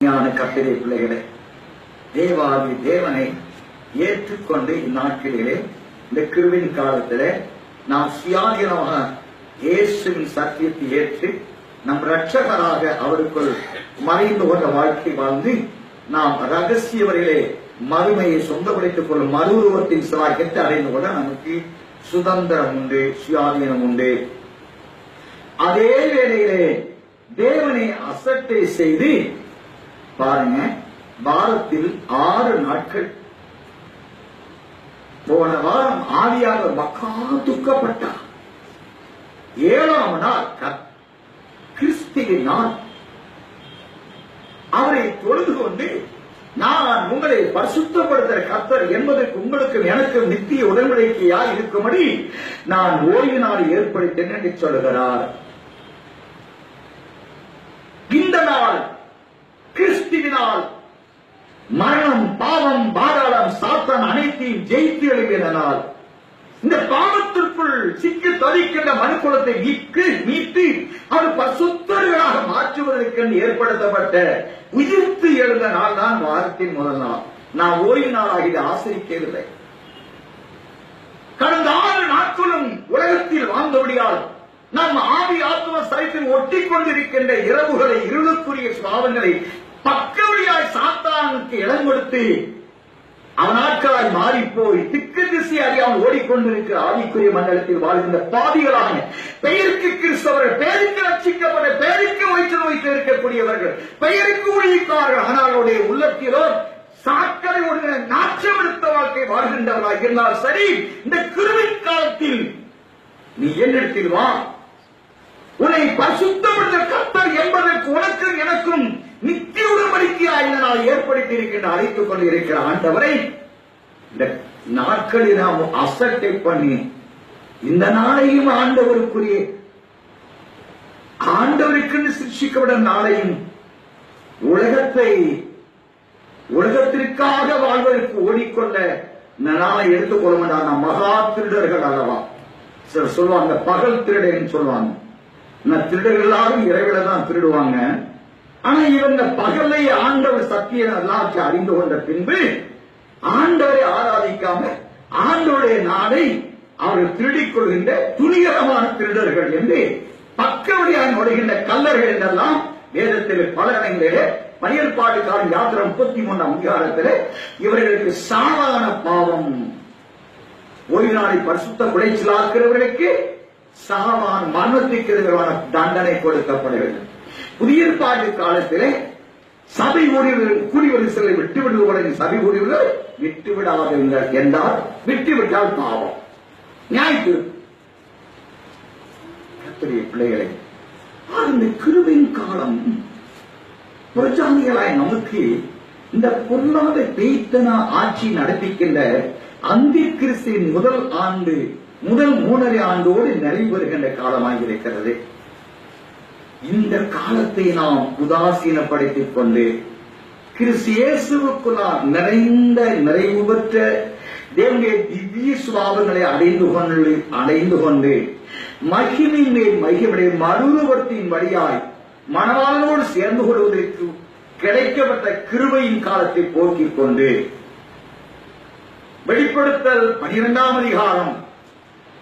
ஞான கத்திரை பிள்ளைகளே தேவாதி தேவனை ஏற்றுக்கொண்டு இந்நாட்களிலே இந்த கிருவின் காலத்திலே நாம் சுயாதீனமாக இயேசுவின் சத்தியத்தை ஏற்று நம் ரட்சகராக அவருக்குள் மறைந்து கொண்ட வாழ்க்கை வாழ்ந்து நாம் ரகசிய வரையிலே மறுமையை சொந்தப்படுத்திக் கொள்ளும் மறு உருவத்தின் சிலாக்கியத்தை அடைந்து கொள்ள நமக்கு சுதந்திரம் உண்டு சுயாதீனம் உண்டு. அதே வேளையிலே தேவனை அசட்டை செய்து பாருங்க வாரத்தில் ஆறு நாட்கள். போன வாரம் ஆவியாக மக்கா துக்கப்பட்டார் ஏழாம் நாள் கத்- கிறிஸ்துவின் நாள். அவரை தொழுது கொண்டு நான் உங்களை பரிசுத்தப்படுத்துகிற கர்த்தர் என்பதற்கு உங்களுக்கும் எனக்கும் நித்திய உடன்படிக்கையா இருக்கும்படி நான் ஓய்வு நாள் ஏற்படுத்தேன் என்று சொல்கிறார் இந்த நாள் கிறிஸ்துவினால் மரணம் பாவம் பாதாளம் சாத்தான் அனைத்தையும் ஜெயித்து எழுப்பினால் இந்த பாவத்திற்குள் சிக்கி தவிக்கின்ற மனுக்குலத்தை மீட்டு மீட்டு அது பசுத்தர்களாக மாற்றுவதற்கு ஏற்படுத்தப்பட்ட உயிர்த்து எழுந்த நாள் தான் வாரத்தின் முதல் நாள். நான் ஓய்வு நாளாக இதை ஆசிரிக்கவில்லை. கடந்த ஆறு நாட்களும் உலகத்தில் வாழ்ந்தபடியால் நம் ஆவி ஆத்ம சைத்தில் ஒட்டி கொண்டிருக்கின்ற இரவுகளை இருளுக்குரிய சுவாவங்களை பக்கவழியாய் சாத்தானுக்கு இடம் கொடுத்து அவனாட்களாய் மாறி போய் திக்கு திசை அறியாமல் ஓடிக்கொண்டிருக்கிற ஆவிக்குரிய மண்டலத்தில் வாழ்கின்ற பாவிகளாக பெயருக்கு கிறிஸ்தவர்கள் பெயருக்கு ரட்சிக்கப்பட்ட பெயருக்கு வயிற்று வைத்து இருக்கக்கூடியவர்கள் பெயருக்கு ஊழியக்காரர்கள் ஆனால் அவருடைய உள்ளத்திலோ ஒடுகிற ஒடுங்கிற நாச்சமெடுத்த வாழ்க்கை வாழ்கின்றவர்களாக இருந்தால் சரி இந்த கிருவின் காலத்தில் நீ என்னிடத்தில் வா. உன்னை பரிசுத்தப்படுத்த கர்த்தர் என்பதற்கு உனக்கும் எனக்கும் நித்திய உடன்படிக்கையாய் இந்த நாள் என்று இருக்கின்ற அழைத்துக் கொண்டு இருக்கிற ஆண்டவரை இந்த நாட்களில் நாம் அசட்டை பண்ணி இந்த நாளையும் ஆண்டவருக்குரிய ஆண்டவருக்கு சிருஷிக்கப்பட நாளையும் உலகத்தை உலகத்திற்காக வாழ்வதற்கு ஓடிக்கொள்ள நாளை எடுத்துக்கொள்ள மாட்டாங்க மகா திருடர்கள் அல்லவா? சிலர் சொல்லுவாங்க பகல் திருடன்னு சொல்லுவாங்க. நான் திருடர்கள் எல்லாரும் இரவில தான் திருடுவாங்க. ஆனா இவன் பகலை ஆண்டவர் சத்திய எல்லாத்தையும் அறிந்து கொண்ட பின்பு ஆண்டவரை ஆராதிக்காம ஆண்டவருடைய நாளை அவர்கள் திருடிக் கொள்கின்ற துணிகரமான திருடர்கள் என்று பக்கவழியாக நுழைகின்ற கல்லர்கள் என்றெல்லாம் வேதத்தில் பல இடங்களிலே பனியற்பாட்டுக்காரன் யாத்திரை முப்பத்தி மூணாம் அதிகாரத்தில் இவர்களுக்கு சாதாரண பாவம். ஓய்வு நாளை பரிசுத்த குலைச்சலாக்குறவர்களுக்கு சாவான் மரணத்துக்கு எதிரான தண்டனை கொடுக்கப்படுகிறது. புதிய ஏற்பாட்டு காலத்திலே சபை ஊழியர்கள் கூலி சிலரை விட்டு விடுவதை சபை ஊழியர்கள் விட்டு விடாதீர்கள் என்றால் விட்டு விட்டால் பாவம் நியாயத்து பிள்ளைகளை அந்த கிருவின் காலம் புரட்சாதிகளாய் நமக்கு இந்த பொல்லாத பெய்தனா ஆட்சி நடத்திக்கின்ற அந்தி கிறிஸ்தின் முதல் ஆண்டு முதல் மூணரை ஆண்டோடு நிறைவேறுகின்ற காலமாக இருக்கிறது. இந்த காலத்தை நாம் உதாசீனப்படுத்திக் கொண்டு கிறிஸ்து நாம் நிறைந்த நிறைவு பெற்ற தேவனுடைய திவ்ய சுவாபங்களை அடைந்து கொண்டு அடைந்து கொண்டு மகிமின் மேல் மகிமுடைய மறுவர்த்தியின் வழியாய் மனவாளனோடு சேர்ந்து கொள்வதற்கு கிடைக்கப்பட்ட கிருபையின் காலத்தை போக்கிக் கொண்டு வெளிப்படுத்தல் பனிரெண்டாம் அதிகாரம்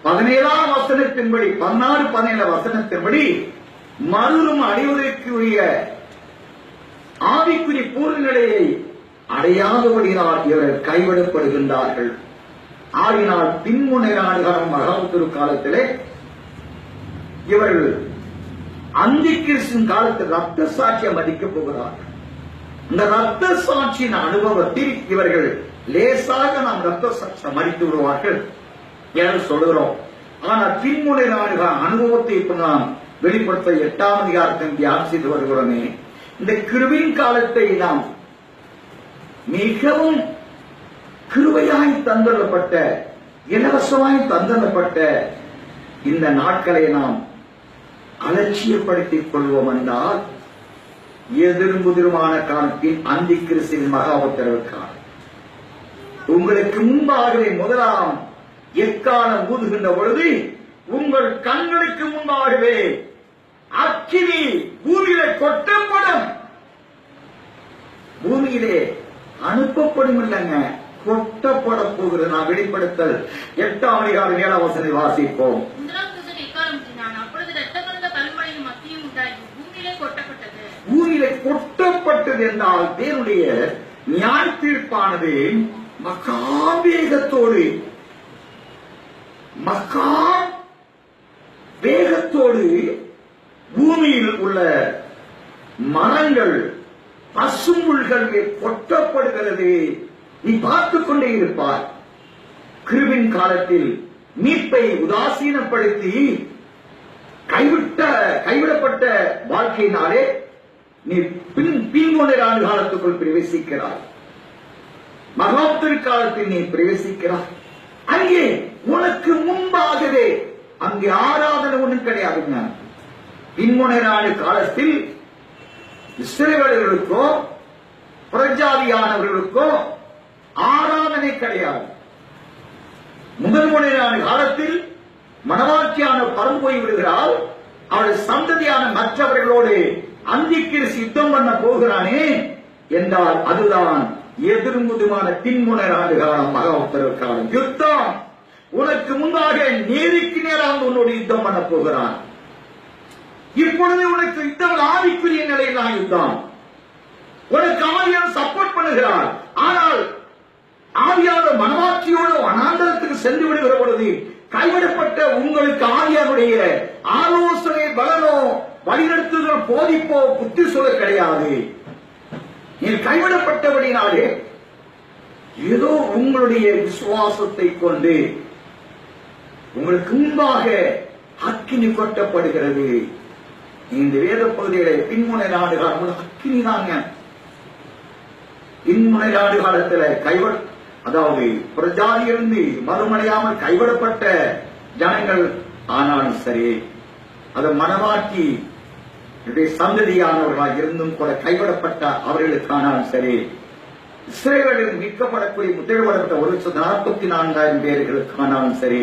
பதினேழாம் வசனத்தின்படி பதினாறு பதினேழு வசனத்தின்படி மறுரும் அடைவதற்குரிய ஆவிக்குரிய பூர்ண நிலையை அடையாதபடியால் இவர்கள் கைவிடப்படுகின்றார்கள். ஆகினால் பின்முனையாளர்களும் மகாபுத்திரு காலத்திலே இவர்கள் அந்தி கிறிஸ்தின் காலத்தில் ரத்த சாட்சியம் மதிக்கப் போகிறார்கள். இந்த ரத்த சாட்சியின் அனுபவத்தில் இவர்கள் லேசாக நாம் ரத்த சாட்சியம் மறித்து விடுவார்கள். என்று சொல்கிறோம் ஆனால் பின்முனை நாடுகள் அனுபவத்தை இப்ப நாம் வெளிப்படுத்த எட்டாம் அதிகாரத்தின் செய்து வருகிறோமே. இந்த கிருவின் காலத்தை நாம் மிகவும் கிருவையாய் தந்தரப்பட்ட இலவசமாய் தந்தரப்பட்ட இந்த நாட்களை நாம் அலட்சியப்படுத்திக் கொள்வோம் என்றால் எதிர்முதிருமான காலத்தின் அந்தி கிறிஸ்தின் மகா உத்தரவு உங்களுக்கு முன்பாகவே முதலாம் எக்காலம் ஊதுகின்ற பொழுது உங்கள் கண்களுக்கு முன்பாகவே அக்கினி பூமியில கொட்டப்படும். பூமியிலே அனுப்பப்படும் இல்லைங்க கொட்டப்பட போகிறது. நான் வெளிப்படுத்தல். எட்டாம் அதிகாரம் ஏழாம் வசதி வாசிப்போம். பூமியிலே கொட்டப்பட்டது. என்றால் தேவனுடைய நியாய தீர்ப்பானது மகாவேகத்தோடு மகா வேகத்தோடு பூமியில் உள்ள மரங்கள் பசும்புல்கள் கொட்டப்படுகிறது. நீ பார்த்துக் கொண்டே இருப்பார் கிருவின் காலத்தில் மீட்பை உதாசீனப்படுத்தி கைவிட்ட கைவிடப்பட்ட வாழ்க்கையினாலே நீ பின் பின்கொண்ட ஆண்டு காலத்துக்குள் பிரவேசிக்கிறாய். மகாத்திரு காலத்தில் நீ பிரவேசிக்கிறாய். அங்கே உனக்கு முன்பாகவே அங்கே ஆராதனை ஒன்றும் கிடையாதுங்க பின்முனைராண்டு காலத்தில் இஸ்ரேலர்களுக்கோ பிரஜாதியானவர்களுக்கோ ஆராதனை கிடையாது. முதல் முறையான காலத்தில் மனவாட்சியான பரம் போய் விடுகிறாள். அவள் சந்ததியான மற்றவர்களோடு அந்திக்கிறிஸ் யுத்தம் பண்ண போகிறானே என்றால் அதுதான் எதிர்முதுமான பின்முனைராண்டு காலம் மகாபுத்திர காலம். யுத்தம்! உனக்கு முன்பாக நேருக்கு நேராக உன்னோடு யுத்தம் பண்ண போகிறான். இப்பொழுது உனக்கு இத்தவள் ஆவிக்குரிய நிலையில்தான் யுத்தம் உனக்கு ஆவியார் சப்போர்ட் பண்ணுகிறார் ஆனால் ஆவியாளர் மனவாட்சியோடு அனாந்தரத்துக்கு சென்று விடுகிற பொழுது கைவிடப்பட்ட உங்களுக்கு ஆவியாருடைய ஆலோசனை பலனோ வழிநடத்துதல் போதிப்போ புத்தி சொல்ல கிடையாது. நீ கைவிடப்பட்டபடினாலே ஏதோ உங்களுடைய விசுவாசத்தை கொண்டு உங்களுக்கு முன்பாக அக்கினி கொட்டப்படுகிறது. இந்த வேத பகுதியில பின்முனை நாடு காலம் அக்கினி தாங்க பின்முனை நாடு காலத்துல கைவிட அதாவது பிரஜாதியிலிருந்து மறுமடையாமல் கைவிடப்பட்ட ஜனங்கள் ஆனாலும் சரி அதை மனமாக்கி சந்ததியானவர்களாக இருந்தும் கூட கைவிடப்பட்ட அவர்களுக்கானாலும் சரி இஸ்ரேலில் மீட்கப்படக்கூடிய முத்திரைப்படப்பட்ட ஒரு லட்சத்து நாற்பத்தி நான்காயிரம் பேர்களுக்கானாலும் சரி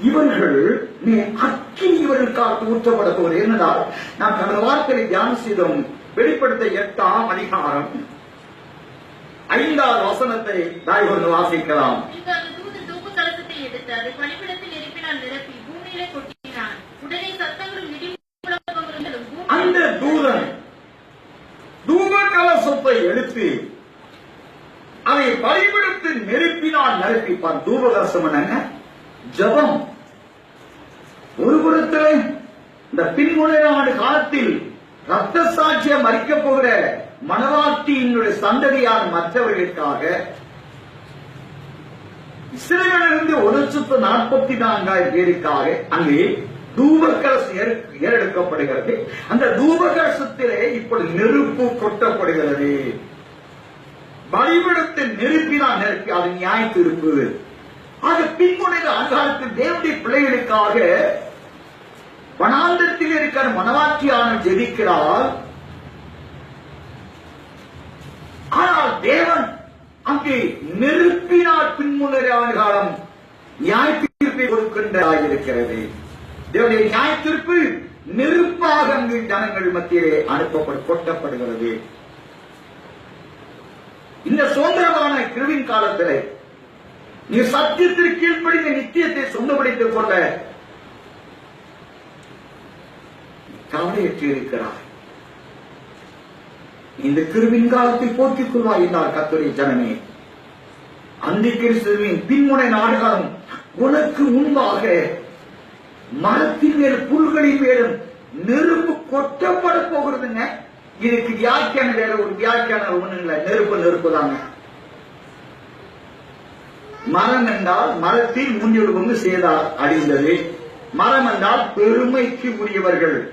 இவர்கள் நீ அக்கினி இவர்களுக்காக ஊற்றப்பட போவது என்னதால் நாம் கடந்த வார்த்தையை தியானம் செய்தோம். வெளிப்படுத்த எட்டாம் அதிகாரம். ஐந்தாவது வசனத்தை தாய்வர்கள் வாசிக்கலாம். பின்பு அந்த தூதன் அந்த தூப கலசத்தை எடுத்து அதை பலிபிடத்து நெருப்பினால் நிரப்பிப்பான். தூப கலசம் என்னங்க? ஜபம். ஒரு புறத்தில் இந்த பின்முனை நாடு காலத்தில் ரத்த சாட்சியம் மறிக்கப் போகிற மனவாட்டியினுடைய சந்ததியான மற்றவர்களுக்காக இஸ்ரேலிலிருந்து ஒரு லட்சத்து நாற்பத்தி நான்காயிரம் பேருக்காக அங்கே தூபகலசம் ஏற்- ஏறெடுக்கப்படுகிறது. அந்த தூபகலசத்திலே இப்பொழுது நெருப்பு கொட்டப்படுகிறது. பலிபிடத்தில் நெருப்பினால் நெருப்பி அது நியாய தீர்ப்பு ஆக பின்முனையில் அதிகாரத்தில் தேவனுடைய பிள்ளைகளுக்காக வனாந்தரத்தில் இருக்கிற மனவாட்சியான ஜெபிக்கிறார். ஆனால் தேவன் அங்கே நெருப்பினால் பின்முன்னரான காலம் நியாய தீர்ப்பை கொடுக்கின்றதாக இருக்கிறது தேவனுடைய நியாய தீர்ப்பு நெருப்பாக அங்கு ஜனங்கள் மத்தியிலே அனுப்பப்படு கொட்டப்படுகிறது. இந்த சுதந்திரமான கிருவின் காலத்திலே நீ சத்தியத்திற்கு கீழ்ப்படிந்த நித்தியத்தை சொந்தப்படுத்திக் கொள்ள கவலையற்று இருக்கிறார் இந்த கிருவின் காலத்தை போக்கிக் கொள்வாய் என்றார் கத்துரை ஜனமே. அந்த கிறிஸ்துவின் பின்முனை நாடுகளும் உனக்கு முன்பாக மரத்தின் மேல் புல்களின் மேலும் நெருப்பு கொட்டப்பட போகிறதுங்க. இதுக்கு வியாக்கியான வேற ஒரு வியாக்கியான ஒண்ணு நெருப்பு நெருப்பு தாங்க மரம் என்றால் மரத்தில் மூன்றில் ஒன்று சேதார் அழிந்தது. மரம் என்றால் பெருமைக்கு உரியவர்கள்.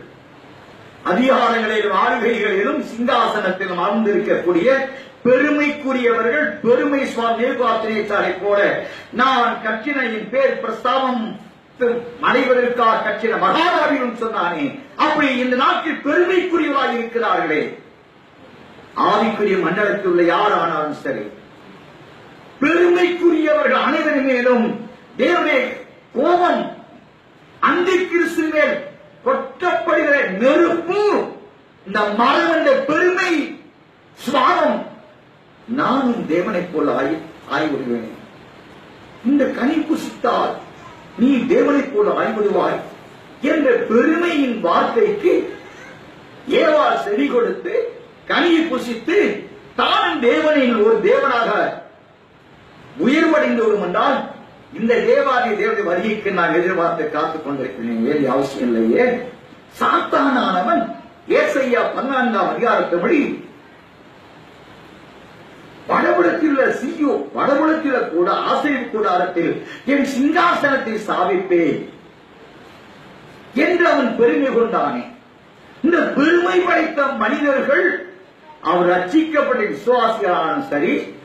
அதிகாரங்களிலும் ஆளுகைகளிலும் சிங்காசனத்திலும் அமர்ந்திருக்கக்கூடிய பெருமைக்குரியவர்கள் பெருமை சுவாமி நேபாத்திரேச்சாரை போல. நான் கட்சினையின் பேர் பிரஸ்தாபம் அடைவதற்காக கட்சின மகாராவியும் சொன்னானே அப்படி இந்த நாட்டில் பெருமைக்குரியவாய் இருக்கிறார்களே. ஆவிக்குரிய மண்டலத்தில் உள்ள யாரானாலும் சரி பெருமைக்குரியவர்கள் அனைவரின் மேலும் தேவனே கோபம் அந்த கிறிஸ்து மேல் கொட்டப்படுகிற நெருப்பு இந்த மரம் பெருமை சுவாபம் நானும் தேவனைப் போல ஆய் ஆய்விடுவேன். இந்த கனி புசித்தால் நீ தேவனைப் போல ஆய்விடுவாய் என்ற பெருமையின் வார்த்தைக்கு ஏவாள் செடி கொடுத்து கனியை புசித்து தான் தேவனின் ஒரு தேவனாக உயர்வடைந்தோரும் என்றால் இந்த தேவாதி தேவதை வருகைக்கு நான் எதிர்பார்த்து காத்துக் கொண்டிருக்கிறேன். வேண்டிய அவசியம் இல்லையே. சாத்தானானவன் ஏசையா பன்னான்காம் அதிகாரத்தபடி வடபுலத்தில் சியோ வடபுலத்தில் கூட ஆசிரியர் கூடாரத்தில் என் சிங்காசனத்தை சாவிப்பேன் என்று அவன் பெருமை கொண்டானே. இந்த பெருமை படைத்த மனிதர்கள் அவர் ரட்சிக்கப்பட்ட விசுவாசிகளானாலும் சரி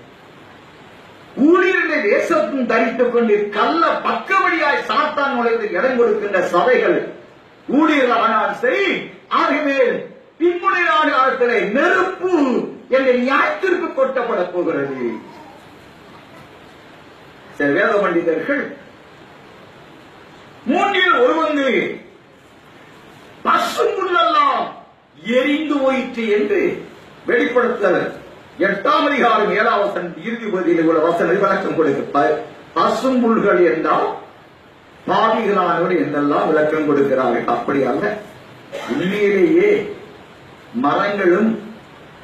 ஊழியர்களை வேஷத்தும் தரித்துக் கொண்டு கல்ல பக்கவடியாய் சாத்தான் நுழைந்து இடம் கொடுக்கின்ற சபைகள். ஊழியர்கள் ஆனாலும் சரி ஆகவே பின்முனை ஆட்களை நெருப்பு என்ற நியாயத்திற்கு கொட்டப்பட போகிறது. சில வேத பண்டிதர்கள் மூன்றில் ஒரு பங்கு முள்ளெல்லாம் எரிந்து போயிற்று என்று வெளிப்படுத்தல். எட்டாம் அதிகாரம் ஏழாம் இறுதி பகுதியில் உள்ள வசனம் விளக்கம் கொடுக்க ப- பசும்புல்கள் என்றால் பாவிகளானவர் என்றெல்லாம் விளக்கம் கொடுக்கிறார்கள். அப்படி அல்ல. உண்மையிலேயே மரங்களும்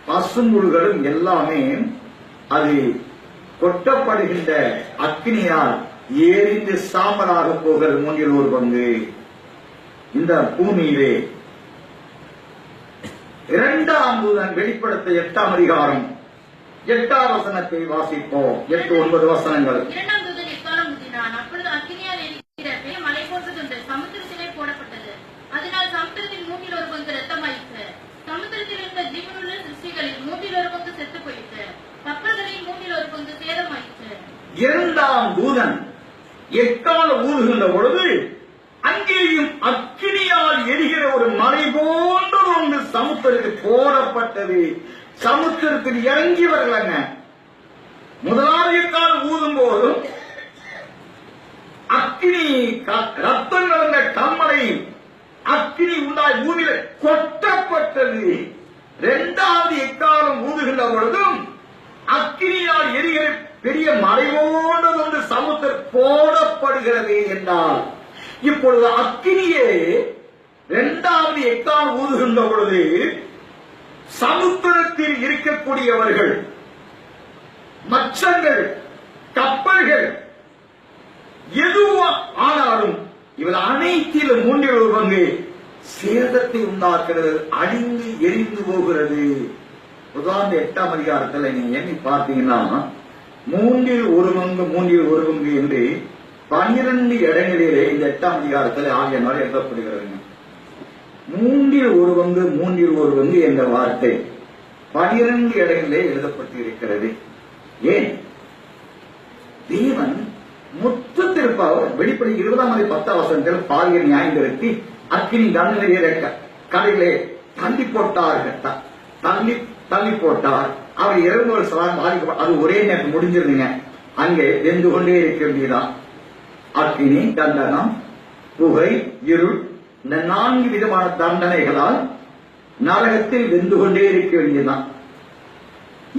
பசும்புல்களும் எல்லாமே அது கொட்டப்படுகின்ற அக்னியால் எரிந்து சாம்பலாக போகிற மூன்றில் ஒரு பங்கு. இந்த பூமியிலே இரண்டாம் தூதன் வெளிப்படுத்த எட்டாம் அதிகாரம் எட்டாம் வசனத்தை வாசிப்போம். எட்டு ஒன்பது வசனங்கள். இரண்டாம் தூதன் எக்கால ஊறுகின்ற பொழுது அங்கேயும் அக்கினியால் எரிகிற ஒரு மலை போன்ற ஒன்று சமுத்திரத்தில் போடப்பட்டது. சமுத்திரத்தில் இறங்கி வரலங்க முதலாளியத்தால் ஊதும் போதும் அக்னி க- ரத்தம் கலந்த கம்மலை அக்னி உண்டாய் பூமியில கொட்டப்பட்டது. இரண்டாவது எக்காலம் ஊதுகின்ற பொழுதும் அக்னியால் எரிகிற பெரிய மலை போன்றது ஒன்று சமுத்திரம் போடப்படுகிறது என்றால் இப்பொழுது அக்னியே இரண்டாவது எக்கால் ஊதுகின்ற பொழுது சமுத்திரத்தில் இருக்கக்கூடியவர்கள் மச்சங்கள் கப்பல்கள் எதுவா ஆனாலும் இவள் அனைத்திலும் மூன்றில் ஒரு பங்கு சேதத்தை உண்டாக்குறது அழிந்து எரிந்து போகிறது. உதாரண எட்டாம் அதிகாரத்தில் நீங்க எண்ணி பார்த்தீங்கன்னா மூன்றில் ஒரு பங்கு மூன்றில் ஒரு பங்கு என்று பனிரெண்டு இடங்களிலே இந்த எட்டாம் அதிகாரத்தில் ஆகியனால் எழுதப்படுகிறது மூன்றில் ஒரு பங்கு மூன்றில் ஒரு பங்கு என்ற வார்த்தை பனிரெண்டு இடங்களிலே எழுதப்பட்டிருக்கிறது. ஏன்? தேவன் மொத்தத்திற்பாக வெளிப்படை இருபதாம் மதி பத்தாம் வசனத்தில் பாலியல் நியாயம் நிறுத்தி அக்கினி தண்டனையிலே கடையிலே தள்ளி போட்டார்கள். தள்ளி தள்ளி போட்டார். அவர் இறந்தவர் ஒரு சலாம் பாதிக்க அது ஒரே நேரம் முடிஞ்சிருந்தீங்க அங்கே எந்த கொண்டே இருக்க வேண்டியதான் அக்கினி தண்டனம் புகை இருள் இந்த நான்கு விதமான தண்டனைகளால் நரகத்தில் வெந்து கொண்டே இருக்க வேண்டியதுதான்.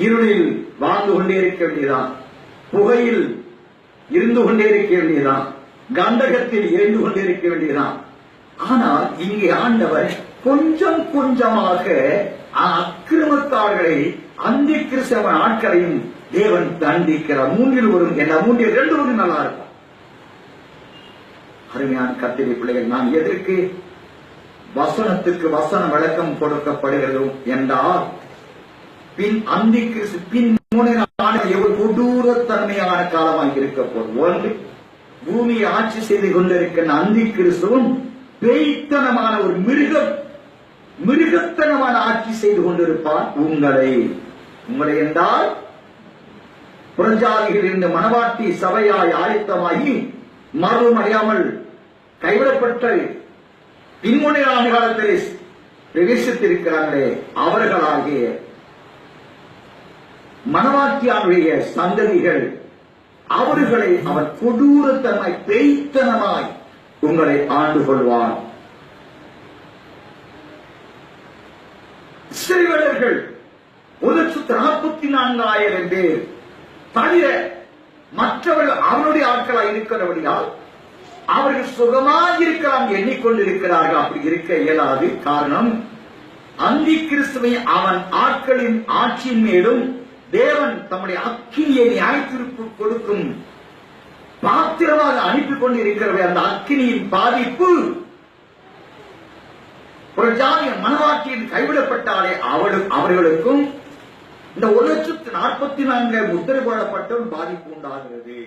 இருளில் வாழ்ந்து கொண்டே இருக்க வேண்டியதான் புகையில் இருந்து கொண்டே இருக்க வேண்டியதான் கந்தகத்தில் எரிந்து கொண்டே இருக்க வேண்டியதான் ஆனால் இங்கே ஆண்டவர் கொஞ்சம் கொஞ்சமாக அக்கிரமத்தார்களை அந்த கிறிஸ்தவ ஆட்களையும் தேவன் தண்டிக்கிறார். மூன்றில் ஒரு என்ன மூன்றில் ரெண்டு ஒரு நல்லா இருக்கும். அருமையான கத்திரி பிள்ளைகள் நான் எதற்கு வசனத்துக்கு வசன விளக்கம் கொடுக்கப்படுகிறது என்றால் பின் அந்திக்கு பின் எவ்வளவு கொடூரத்தன்மையான காலமாக இருக்க போதும் ஒன்று பூமியை ஆட்சி செய்து கொண்டிருக்கின்ற அந்தி கிறிஸ்துவும் பேய்த்தனமான ஒரு மிருகம் மிருகத்தனமான ஆட்சி செய்து கொண்டிருப்பார் உங்களை. உங்களை என்றால் புறஜாதிகள் இருந்த மனவாட்டி சபையாய் ஆயத்தமாகி மர்மம் அறியாமல் கைவிடப்பட்ட பின்முனையான காலத்தில் பிரவேசித்திருக்கிறார்களே அவர்களாகிய மனவாட்டியானுடைய சந்ததிகள் அவர்களை அவர் கொடூரத்தனமாய் பேய்த்தனமாய் உங்களை ஆண்டு கொள்வார் இஸ்ரவேலர்கள் ஒரு லட்சத்து நாற்பத்தி நான்காயிரம் பேர் தவிர மற்றவர்கள் அவருடைய ஆட்களாய் இருக்கிறபடியால் அவர்கள் சுகமாக இருக்கலாம் எண்ணிக்கொண்டிருக்கிறார்கள். அப்படி இருக்க இயலாது. காரணம் அந்தி கிறிஸ்துவை அவன் ஆட்களின் ஆட்சியின் மேலும் தேவன் தம்முடைய அக்கினியை நியாயத்திற்கு கொடுக்கும் பாத்திரமாக அனுப்பி கொண்டிருக்கிறவை அந்த அக்கினியின் பாதிப்பு ஒரு ஜாதிய மனவாட்டியில் கைவிடப்பட்டாலே அவளும் அவர்களுக்கும் இந்த ஒரு லட்சத்து நாற்பத்தி நான்கு முத்திரை போடப்பட்ட பாதிப்பு உண்டாகிறது.